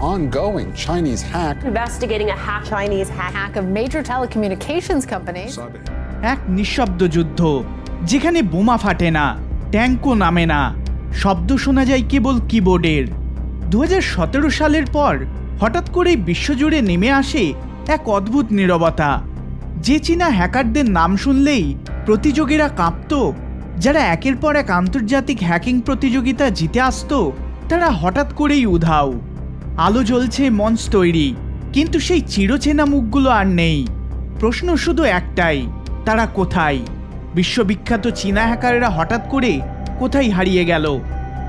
ongoing Chinese hack. investigating a hack Chinese hack. hack of major telecommunications companies. এক নিঃশব্দ যুদ্ধ যেখানে বোমা ফাটে না ট্যাঙ্কও নামে না শব্দ শোনা যায় কেবল কিবোর্ডের দু হাজার সতেরো সালের পর হঠাৎ করেই বিশ্বজুড়ে নেমে আসে এক অদ্ভুত নীরবতা যে চীনা হ্যাকারদের নাম শুনলেই প্রতিযোগীরা কাঁপত যারা একের পর এক আন্তর্জাতিক হ্যাকিং প্রতিযোগিতা জিতে আসতো তারা হঠাৎ করেই উধাও আলো জ্বলছে, মঞ্চ তৈরি। কিন্তু সেই চিরচেনা মুখগুলো আর নেই। প্রশ্ন শুধু একটাই, তারা কোথায়? বিশ্ববিখ্যাত চীনা হ্যাকাররা হঠাৎ করে কোথায় হারিয়ে গেল?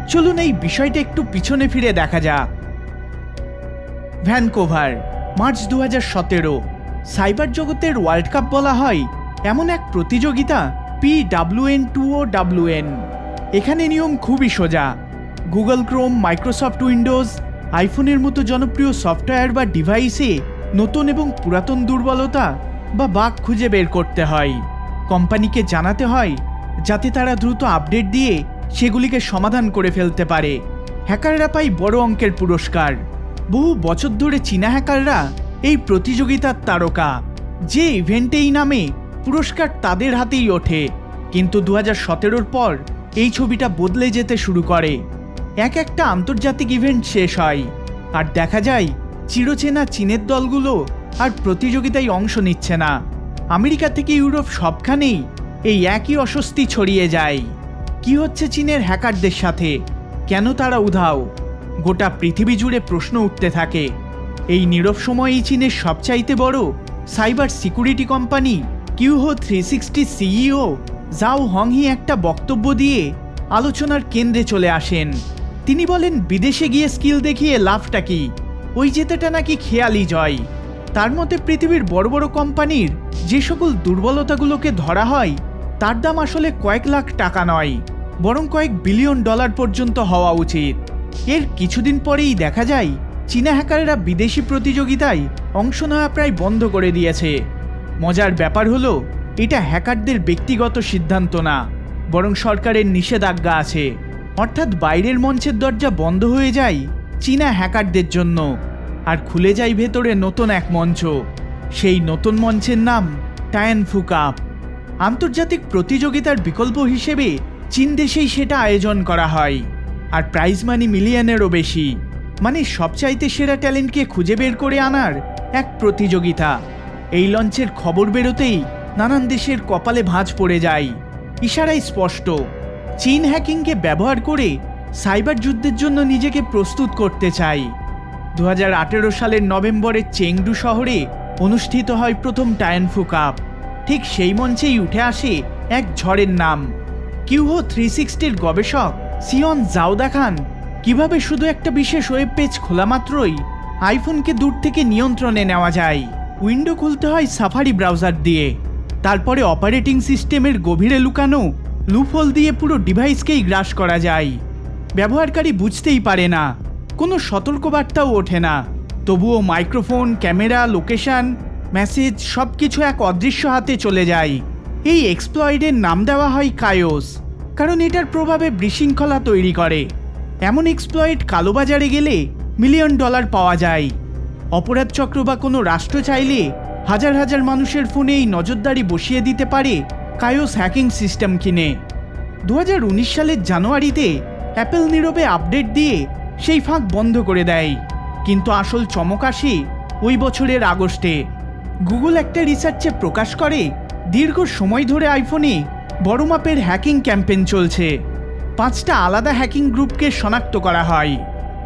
চলুন এই বিষয়টা একটু পিছনে ফিরে দেখা যাক। ভ্যানকোভার, মার্চ দু সতেরো, সাইবার জগতের ওয়ার্ল্ড কাপ বলা হয় এমন এক প্রতিযোগিতা পি ডাব্লিউএন টু ও ডাব্লিউএন এখানে নিয়ম খুবই সোজা। গুগল ক্রোম, মাইক্রোসফট উইন্ডোজ আইফোনের মতো জনপ্রিয় সফটওয়্যার বা ডিভাইসে নতুন এবং পুরাতন দুর্বলতা বা বাগ খুঁজে বের করতে হয়। কোম্পানিকে জানাতে হয়, যাতে তারা দ্রুত আপডেট দিয়ে সেগুলিকে সমাধান করে ফেলতে পারে। হ্যাকাররা পায় বড় অঙ্কের পুরস্কার। বহু বছর ধরে চীনা হ্যাকাররা এই প্রতিযোগিতার তারকা, যে ইভেন্টেই নামে পুরস্কার তাদের হাতেই ওঠে। কিন্তু দু হাজার পর এই ছবিটা বদলে যেতে শুরু করে। এক একটা আন্তর্জাতিক ইভেন্ট শেষ হয়। আর দেখা যায়, চিরচেনা চীনের দলগুলো আর প্রতিযোগিতায় অংশ নিচ্ছে না। আমেরিকা থেকে ইউরোপ সবখানেই এই একই অস্বস্তি ছড়িয়ে যায়। কি হচ্ছে চীনের হ্যাকারদের সাথে? কেন তারা উধাও? গোটা পৃথিবী জুড়ে প্রশ্ন উঠতে থাকে। এই নীরব সময়েই চীনের সবচাইতে বড় cyber security company Qihoo three sixty CEO Zhou Hongyi একটা বক্তব্য দিয়ে আলোচনার কেন্দ্রে চলে আসেন। তিনি বলেন, বিদেশে গিয়ে স্কিল দেখিয়ে লাভটা কি? ওই জেতাটা নাকি খেয়ালি জয়। তার মতে পৃথিবীর বড় বড় কোম্পানির যে সকল দুর্বলতাগুলোকে ধরা হয়, তার দাম আসলে কয়েক লাখ টাকা নয়, বরং কয়েক বিলিয়ন ডলার পর্যন্ত হওয়া উচিত। এর কিছুদিন পরেই দেখা যায়, চীনা হ্যাকারেরা বিদেশি প্রতিযোগিতায় অংশ নেওয়া প্রায় বন্ধ করে দিয়েছে। মজার ব্যাপার হলো, এটা হ্যাকারদের ব্যক্তিগত সিদ্ধান্ত না, বরং সরকারের নিষেধাজ্ঞা আছে। অর্থাৎ বাইরের মঞ্চের দরজা বন্ধ হয়ে যায় চীনা হ্যাকারদের জন্য। আর খুলে যায় ভেতরে নতুন এক মঞ্চ। সেই নতুন মঞ্চের নাম টায়ান ফুকাপ আন্তর্জাতিক প্রতিযোগিতার বিকল্প হিসেবে চীন দেশেই সেটা আয়োজন করা হয়। আর প্রাইজ মানি মিলিয়নেরও বেশি। মানে সবচাইতে সেরা ট্যালেন্টকে খুঁজে বের করে আনার এক প্রতিযোগিতা। এই লঞ্চের খবর বেরোতেই নানান দেশের কপালে ভাঁজ পড়ে যায়। ইশারাই স্পষ্ট। চীন হ্যাকিংকে ব্যবহার করে সাইবার যুদ্ধের জন্য নিজেকে প্রস্তুত করতে চাই। দু হাজার আঠেরো সালের নভেম্বরে চেংডু শহরে অনুষ্ঠিত হয় প্রথম টায়ানফু কাপ। ঠিক সেই মঞ্চেই উঠে আসে এক ঝড়ের নাম। কিউহো থ্রি সিক্সটির গবেষক সিয়ন জাও খান কীভাবে শুধু একটা বিশেষ ওয়েব পেজ খোলা মাত্রই আইফোনকে দূর থেকে নিয়ন্ত্রণে নেওয়া যায়? উইন্ডো খুলতে হয় সাফারি ব্রাউজার দিয়ে। তারপরে অপারেটিং সিস্টেমের গভীরে লুকানো লুফল দিয়ে পুরো ডিভাইসকেই গ্রাস করা যায়। ব্যবহারকারী বুঝতেই পারে না। কোনো সতর্কবার্তাও ওঠে না। তবুও মাইক্রোফোন, ক্যামেরা, লোকেশন, মেসেজ সব কিছু এক অদৃশ্য হাতে চলে যায়। এই এক্সপ্লয়েডের নাম দেওয়া হয় কায়োস, কারণ এটার প্রভাবে বিশৃঙ্খলা তৈরি করে। এমন এক্সপ্লয়েড কালোবাজারে গেলে মিলিয়ন ডলার পাওয়া যায়। অপরাধ চক্র বা কোনো রাষ্ট্র চাইলে হাজার হাজার মানুষের ফোনে এই নজরদারি বসিয়ে দিতে পারে কায়োস হ্যাকিং সিস্টেম কিনে। দু হাজার উনিশ সালের জানুয়ারিতে অ্যাপেল নীরবে আপডেট দিয়ে সেই ফাঁক বন্ধ করে দেয়। কিন্তু আসল চমক আসে ওই বছরের আগস্টে। গুগল একটা রিসার্চে প্রকাশ করে, দীর্ঘ সময় ধরে আইফোনে বড় মাপের হ্যাকিং ক্যাম্পেইন চলছে। পাঁচটা আলাদা হ্যাকিং গ্রুপকে শনাক্ত করা হয়।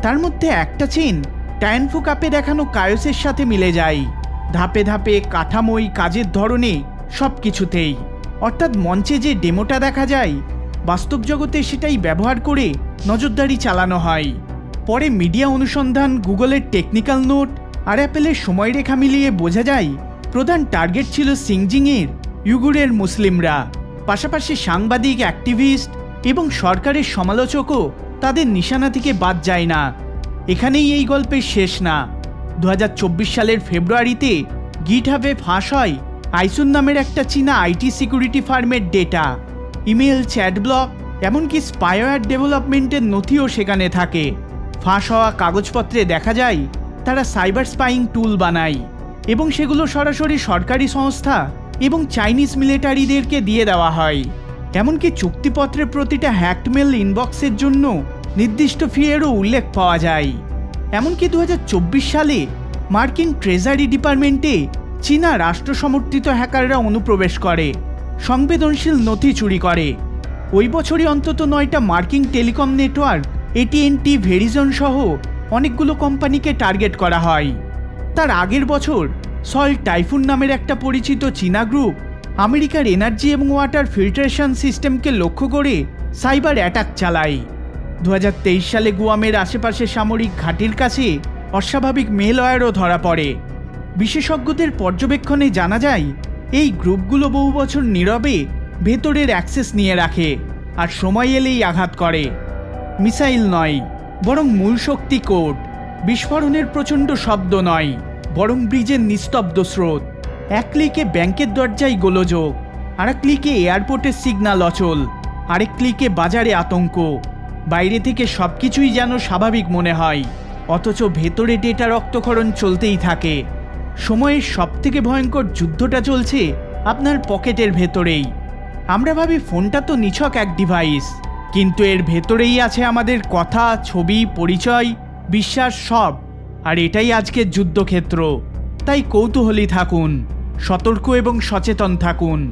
তার মধ্যে একটা চেন টায়ানফু কাপে দেখানো কায়োসের সাথে মিলে যায়। ধাপে ধাপে কাঠামোই কাজের ধরনে সব কিছুতেই অর্থাৎ মঞ্চে যে ডেমোটা দেখা যায়, বাস্তব জগতে সেটাই ব্যবহার করে নজরদারি চালানো হয়। পরে মিডিয়া অনুসন্ধান, গুগলের টেকনিক্যাল নোট আর অ্যাপেলের সময়রেখা মিলিয়ে বোঝা যায়, প্রধান টার্গেট ছিল সিংজিংয়ের, ইউগুরের মুসলিমরা। পাশাপাশি সাংবাদিক, অ্যাক্টিভিস্ট এবং সরকারের সমালোচকও তাদের নিশানা থেকে বাদ যায় না। এখানেই এই গল্পের শেষ না। দু হাজার চব্বিশ সালের ফেব্রুয়ারিতে গিটহাবে ফাঁস হয় আইসুন নামের একটা চীনা আইটি সিকিউরিটি ফার্মের ডেটা, ইমেল, চ্যাট ব্লক, এমনকি স্পাইওয়ার ডেভেলপমেন্টের নথিও সেখানে থাকে। ফাঁস হওয়া কাগজপত্রে দেখা যায়, তারা সাইবার স্পাইং টুল বানায় এবং সেগুলো সরাসরি সরকারি সংস্থা এবং চাইনিজ মিলিটারিদেরকে দিয়ে দেওয়া হয়। এমনকি চুক্তিপত্রের প্রতিটা হ্যাকমেল ইনবক্সের জন্য নির্দিষ্ট ফিয়েরও উল্লেখ পাওয়া যায়। এমনকি দু হাজার চব্বিশ সালে মার্কিন ট্রেজারি ডিপার্টমেন্টে চীনা রাষ্ট্র সমর্থিত হ্যাকাররা অনুপ্রবেশ করে। সংবেদনশীল নথি চুরি করে। ওই বছরই অন্তত নয়টা মার্কিন টেলিকম নেটওয়ার্ক এটিএনটি ভেরিজন সহ অনেকগুলো কোম্পানিকে টার্গেট করা হয়। তার আগের বছর সল টাইফুন নামের একটা পরিচিত চীনা গ্রুপ আমেরিকার এনার্জি এবং ওয়াটার ফিল্টারেশন সিস্টেমকে লক্ষ্য করে সাইবার অ্যাটাক চালায়। দু হাজার তেইশ সালে গুয়ামের আশেপাশে সামরিক ঘাটির কাছে অস্বাভাবিক মেলওয়্যারও ধরা পড়ে। বিশেষজ্ঞদের পর্যবেক্ষণে জানা যায়, এই গ্রুপগুলো বহু বছর নীরবে ভেতরের অ্যাক্সেস নিয়ে রাখে আর সময় এলেই আঘাত করে। মিসাইল নয়, বরং মূল শক্তি কোড। বিস্ফোরণের প্রচণ্ড শব্দ নয়, বরং ব্রিজের নিস্তব্ধ স্রোত। এক ক্লিকে ব্যাংকের দরজায় গোলযোগ আর এক ক্লিকে এয়ারপোর্টের সিগনাল অচল, আরেক ক্লিকে বাজারে আতঙ্ক। বাইরে থেকে সব কিছুই যেন স্বাভাবিক মনে হয়, অথচ ভেতরে ডেটা রক্তক্ষরণ চলতেই থাকে। সময়ের সবথেকে ভয়ঙ্কর যুদ্ধটা চলছে আপনার পকেটের ভেতরেই। আমরা ভাবি ফোনটা তো নিছক এক ডিভাইস কিন্তু এর ভেতরেই আছে আমাদের কথা, ছবি, পরিচয়, বিশ্বাস সব, আর এটাই আজকের যুদ্ধক্ষেত্র। তাই কৌতূহলী থাকুন, সতর্ক এবং সচেতন থাকুন।